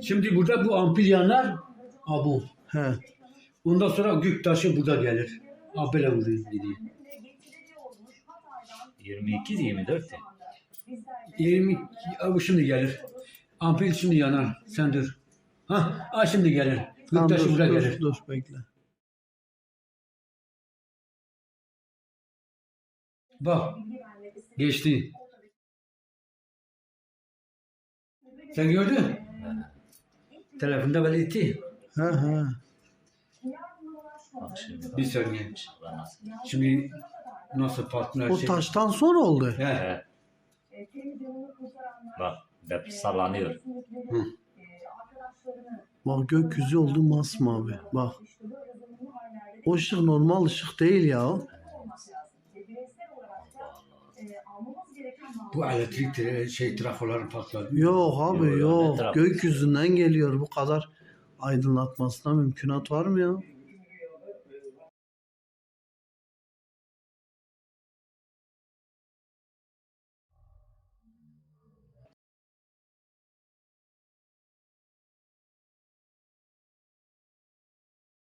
Şimdi burada bu ampul yanar. Ha bu. He. Ondan sonra göktaşı burada gelir. Ha böyle vuruyor gidiyor. 22 24 de. 20 ha, bu şimdi gelir. Ampul şimdi yanar. Sen dur. Ha, ha şimdi gelir. Tamam Göktaşı dur, burada dur, gelir. dur bekle. Bak. Geçti. Sen gördün? Telefonda böyle itti. He he. Bak şimdi. Bir saniye. Nasıl. Şimdi nasıl partner O şey. taştan sonra oldu. He. He. Bak dep sallanıyor. Hı. Bak gökyüzü oldu masmavi. Bak. O ışık normal ışık değil ya. Bu elektrik dire- şey trafoları patladı. Yok abi Yok, yok. etraf. Gökyüzünden geliyor bu kadar aydınlatmasına mümkünat var mı ya?